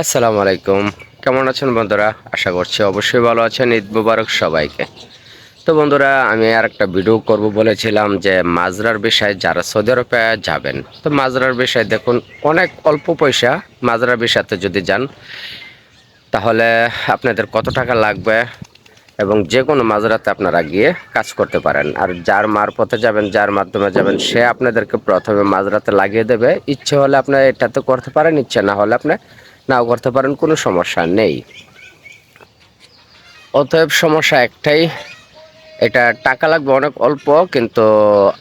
আসসালামু আলাইকুম। কেমন আছেন বন্ধুরা? আশা করছি অবশ্যই ভালো আছেন। ঈদ মুবারক সবাইকে। তো বন্ধুরা, আমি আর একটা ভিডিও করব বলেছিলাম যে মাজরার বিষয়ে যারা সৌদি আরবে যাবেন, তো মাজরার বিষয়ে দেখুন, অনেক অল্প পয়সা মাজরার বিষয়তে যদি যান, তাহলে আপনাদের কত টাকা লাগবে এবং যে কোনো মাজরাতে আপনারা গিয়ে কাজ করতে পারেন। আর যার মারফতে যাবেন, যার মাধ্যমে যাবেন, সে আপনাদেরকে প্রথমে মাজরাতে লাগিয়ে দেবে। ইচ্ছে হলে আপনি এটাতে করতে পারেন, ইচ্ছে না হলে আপনি নাও করতে পারেন, কোনো সমস্যা নেই। অতএব সমস্যা একটাই, এটা টাকা লাগবে অনেক অল্প, কিন্তু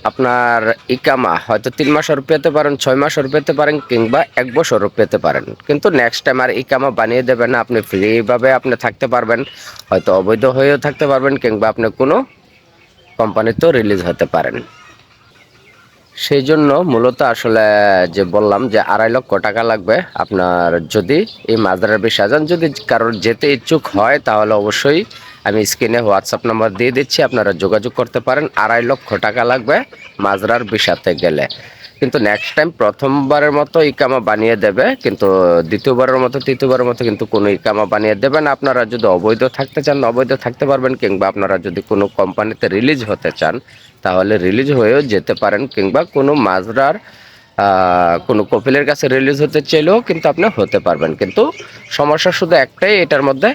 আপনার ইকামা, হয়তো তিন মাসের পেতে পারেন, ছয় মাসের পেতে পারেন, কিংবা এক বছরও পেতে পারেন। কিন্তু নেক্সট টাইম আর ইকামা বানিয়ে দেবেন না, আপনি ফ্রিভাবে আপনি থাকতে পারবেন, হয়তো অবৈধ হয়েও থাকতে পারবেন, কিংবা আপনি কোনো কোম্পানিতেও রিলিজ হতে পারেন। সেই জন্য মূলত আসলে যে বললাম যে আড়াই লক্ষ টাকা লাগবে, আপনার যদি এই মাদ্রার যান, যদি কারোর যেতে ইচ্ছুক হয়, তাহলে অবশ্যই আমি স্ক্রিনে হোয়াটসঅ্যাপ নাম্বার দিয়ে দিচ্ছি, আপনারা যোগাযোগ করতে পারেন। আড়াই লক্ষ টাকা লাগবে মাজরার বিষাতে গেলে। কিন্তু নেক্সট টাইম প্রথমবারের মতো ইকামা বানিয়ে দেবে, কিন্তু দ্বিতীয়বারের মতো, তৃতীয়বারের মতো কিন্তু কোনো ইকামা বানিয়ে দেবে না। আপনারা যদি অবৈধ থাকতে চান, অবৈধ থাকতে পারবেন, কিংবা আপনারা যদি কোনো কোম্পানিতে রিলিজ হতে চান, তাহলে রিলিজ হয়েও যেতে পারেন, কিংবা কোনো মাজরার কোনো কপিলের কাছে রিলিজ হতে চাইলেও কিন্তু আপনি হতে পারবেন। কিন্তু সমস্যা শুধু একটাই, এটার মধ্যে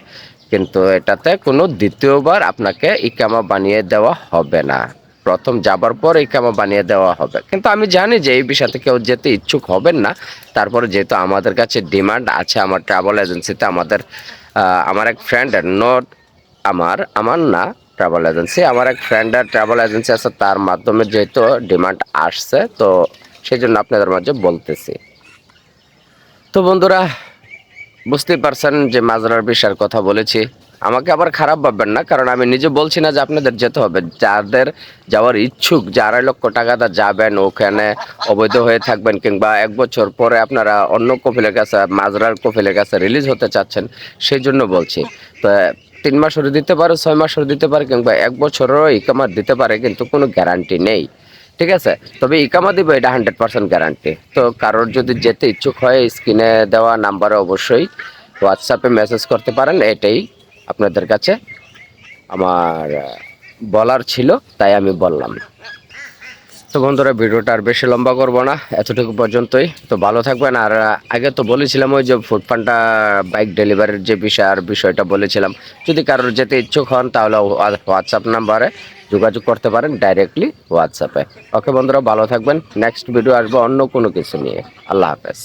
কিন্তু এটাতে কোনো দ্বিতীয়বার আপনাকে ইকামা বানিয়ে দেওয়া হবে না। প্রথম যাবার পর ইকামা বানিয়ে দেওয়া হবে। কিন্তু আমি জানি যে এই বিষয়তে কেউ যেতে ইচ্ছুক হবেন না। তারপরে যেহেতু আমাদের কাছে ডিমান্ড আছে আমার ট্রাভেল এজেন্সিতে আমাদের আমার এক ফ্রেন্ডের নোট আমার আমার না ট্রাভেল এজেন্সি আমার এক ফ্রেন্ডের ট্রাভেল এজেন্সি আছে, তার মাধ্যমে যেহেতু ডিমান্ড আসছে, তো সেই জন্য আপনাদের মাঝে বলতেছি। তো বন্ধুরা, বুঝতেই পারছেন যে মাজরার বিষয়ের কথা বলেছি। আমাকে আবার খারাপ ভাববেন না, কারণ আমি নিজে বলছি না যে আপনাদের যেতে হবে। যাদের যাওয়ার ইচ্ছুক যে আড়াই লক্ষ টাকাটা যাবেন, ওখানে অবৈধ হয়ে থাকবেন, কিংবা এক বছর পরে আপনারা অন্য কফিলের কাছে, মাজরার কফিলের কাছে রিলিজ হতে চাচ্ছেন, সেই জন্য বলছি। তো, তিন মাসেরও দিতে পারে, ছয় মাসেরও দিতে পারে, কিংবা এক বছরেরও ইকামার দিতে পারে, কিন্তু কোনো গ্যারান্টি নেই। ঠিক আছে? তবে ইকামা দিব, এটা হান্ড্রেড পার্সেন্ট গ্যারান্টি তো কারোর যদি যেতে ইচ্ছুক হয়, স্ক্রিনে দেওয়া নাম্বারে অবশ্যই হোয়াটসঅ্যাপে মেসেজ করতে পারেন, এটাই আপনাদের কাছে আমার বলার ছিল, তাই আমি বললাম। তো বন্ধুরা, ভিডিওটা আর বেশি লম্বা করব না, এতটুকু পর্যন্তই। তো ভালো থাকবেন, আর আগে তো বলেছিলাম ওই যে ফুড পান্ডা, বাইক ডেলিভারির যে বিষয়, আর বিষয়টা বলেছিলাম। যদি কারোর যেতে ইচ্ছুক হন, তাহলে হোয়াটসঅ্যাপ নাম্বারে যোগাযোগ করতে পারেন ডাইরেক্টলি হোয়াটসঅ্যাপে। ওকে বন্ধুরা, ভালো থাকবেন। নেক্সট ভিডিও আসব অন্য কোনো কিছু নিয়ে। আল্লাহ হাফেজ।